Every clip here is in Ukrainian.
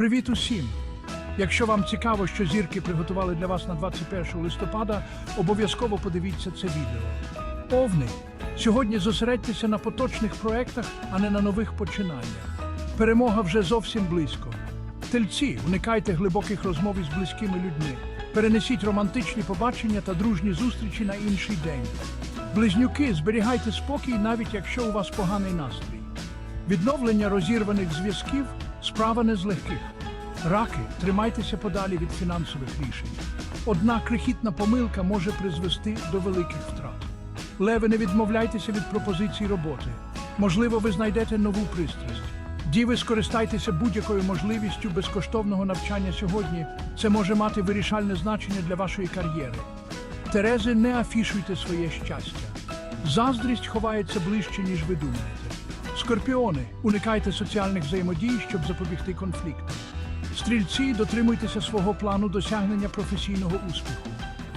Привіт усім! Якщо вам цікаво, що зірки приготували для вас на 21 листопада, обов'язково подивіться це відео. Овни. Сьогодні зосередьтеся на поточних проектах, а не на нових починаннях. Перемога вже зовсім близько. Тельці, уникайте глибоких розмов із близькими людьми. Перенесіть романтичні побачення та дружні зустрічі на інший день. Близнюки, зберігайте спокій, навіть якщо у вас поганий настрій. Відновлення розірваних зв'язків справа не з легких. Раки, тримайтеся подалі від фінансових рішень. Одна крихітна помилка може призвести до великих втрат. Леви, не відмовляйтеся від пропозицій роботи. Можливо, ви знайдете нову пристрасть. Діви, скористайтеся будь-якою можливістю безкоштовного навчання сьогодні. Це може мати вирішальне значення для вашої кар'єри. Терези, не афішуйте своє щастя. Заздрість ховається ближче, ніж ви думаєте. Скорпіони, уникайте соціальних взаємодій, щоб запобігти конфліктам. Стрільці, дотримуйтеся свого плану досягнення професійного успіху.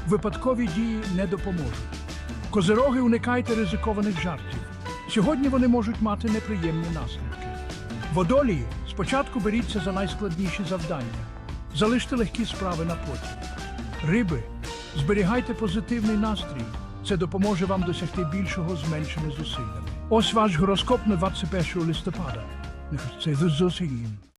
Випадкові дії не допоможуть. Козероги, уникайте ризикованих жартів. Сьогодні вони можуть мати неприємні наслідки. Водолії, спочатку беріться за найскладніші завдання. Залиште легкі справи на потім. Риби, зберігайте позитивний настрій. Це допоможе вам досягти більшого з меншими зусиллями. Ось ваш гороскоп на 21 листопада. Нехай це зусилля.